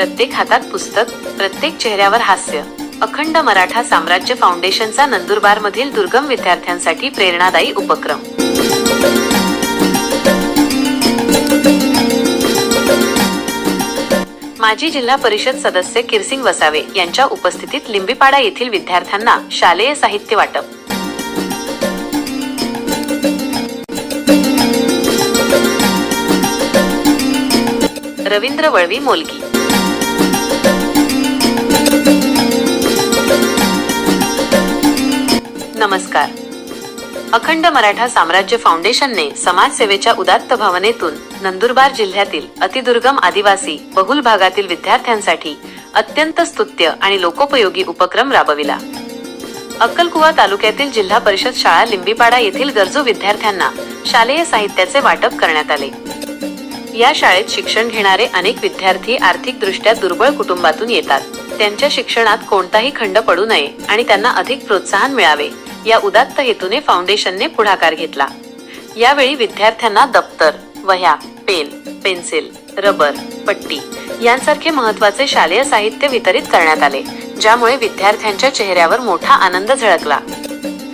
प्रत्येक हातात पुस्तक प्रत्येक चेहऱ्यावर हास्य. अखंड मराठा साम्राज्य फाउंडेशनचा नंदुरबार मधील दुर्गम विद्यार्थ्यांसाठी प्रेरणादायी उपक्रम. माजी जिल्हा परिषद सदस्य किरसिंग वसावे यांच्या उपस्थितीत लिंबीपाडा येथील विद्यार्थ्यांना शालेय साहित्य वाटप. रवींद्र वळवी मोलगी. नमस्कार. अखंड मराठा साम्राज्य फाउंडेशनने समाजसेवेच्या उदात्त भावनेतून नंदुरबार जिल्ह्यातील अतिदुर्गम आदिवासी बहुल भागातील विद्यार्थ्यांसाठी अत्यंत स्तुत्य आणि लोकोपयोगी उपक्रम राबविला. अक्कलकुवा तालुक्यातील जिल्हा परिषद शाळा लिंबीपाडा येथील गरजू विद्यार्थ्यांना शालेय साहित्याचे वाटप करण्यात आले. या शाळेत शिक्षण घेणारे अनेक विद्यार्थी आर्थिकदृष्ट्या दुर्बळ कुटुंबातून येतात. त्यांच्या शिक्षणात कोणताही खंड पडू नये आणि त्यांना अधिक प्रोत्साहन मिळावे. या उदात्त हेतूने फाउंडेशनने पुढाकार घेतला. यावेळी विद्यार्थ्यांना दप्तर वह्या पेन पेन्सिल रबर पट्टी यांसारखे महत्त्वाचे शालेय साहित्य वितरित करण्यात आले ज्यामुळे विद्यार्थ्यांच्या चेहऱ्यावर मोठा आनंद झळकला.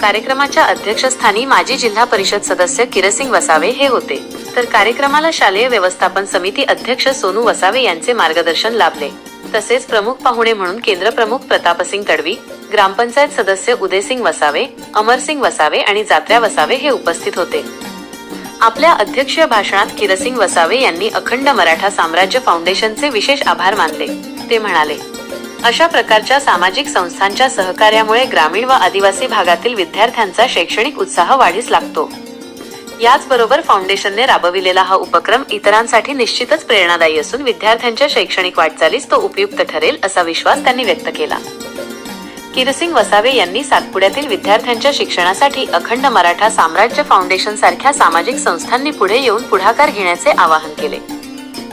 कार्यक्रमाच्या अध्यक्षस्थानी माजी जिल्हा परिषद सदस्य किरसिंग वसावे हे होते. तर कार्यक्रमाला शालेय व्यवस्थापन समिती अध्यक्ष सोनू वसावे यांचे मार्गदर्शन लाभले. तसेच प्रमुख पाहुणे म्हणून केंद्र प्रमुख प्रतापसिंग तडवी ग्रामपंचायत सदस्य उदयसिंग वसावे अमरसिंग वसावे आणि जात्र्या वसावे हे उपस्थित होते. आपल्या अध्यक्षीय भाषणात किरसिंग वसावे यांनी अखंड मराठा साम्राज्य फाउंडेशनचे विशेष आभार मानले. ते म्हणाले अशा प्रकारच्या सामाजिक संस्थांच्या सहकार्यामुळे ग्रामीण व आदिवासी भागातील विद्यार्थ्यांचा शैक्षणिक उत्साह वाढीस लागतो. याचबरोबर फाउंडेशनने राबविलेला हा उपक्रम इतरांसाठी निश्चितच प्रेरणादायी असून विद्यार्थ्यांच्या शैक्षणिक वाटचालीस तो उपयुक्त ठरेल असा विश्वास त्यांनी व्यक्त केला. किरसिंग वसावे यांनी सातपुड्यातील विद्यार्थ्यांच्या शिक्षणासाठी अखंड मराठा साम्राज्य फाउंडेशन सारख्या सामाजिक संस्थांनी पुढे येऊन पुढाकार घेण्याचे आवाहन केले.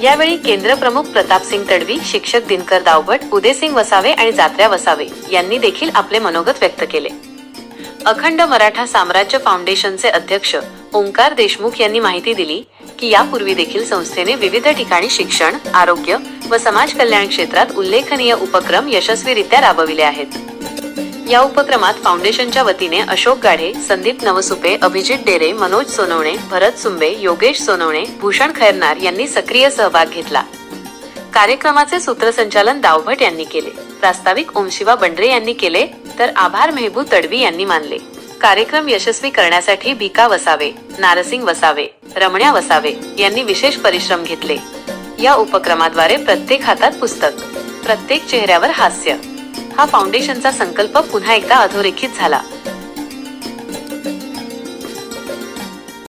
यावेळी केंद्र प्रमुख प्रतापसिंग तडवी शिक्षक दिनकर दावभट उदयसिंग वसावे आणि जात्र्या वसावे यांनी देखील आपले मनोगत व्यक्त केले. अखंड मराठा साम्राज्य फाउंडेशनचे अध्यक्ष ओंकार देशमुख यांनी माहिती दिली की यापूर्वी देखील संस्थेने विविध ठिकाणी शिक्षण आरोग्य व समाज कल्याण क्षेत्रात उल्लेखनीय उपक्रम यशस्वीरित्या राबविले आहेत. या उपक्रमात फाउंडेशनच्या वतीने अशोक गाढे संदीप नवसुपे अभिजित डेरे मनोज सोनवणे भरत सुंबे योगेश सोनवणे भूषण खैरनार यांनी सक्रिय सहभाग घेतला. कार्यक्रमाचे सूत्रसंचालन दावभट यांनी केले. प्रास्ताविक ओमशिवा बंडरे यांनी केले तर आभार मेहबू तडवी यांनी मानले. कार्यक्रम यशस्वी करण्यासाठी भिका वसावे नारसिंग वसावे रमण्या वसावे यांनी विशेष परिश्रम घेतले. या उपक्रमाद्वारे प्रत्येक हातात पुस्तक प्रत्येक चेहऱ्यावर हास्य. हा फाउंडेशनचा संकल्प पुन्हा एकदा अधोरेखित झाला.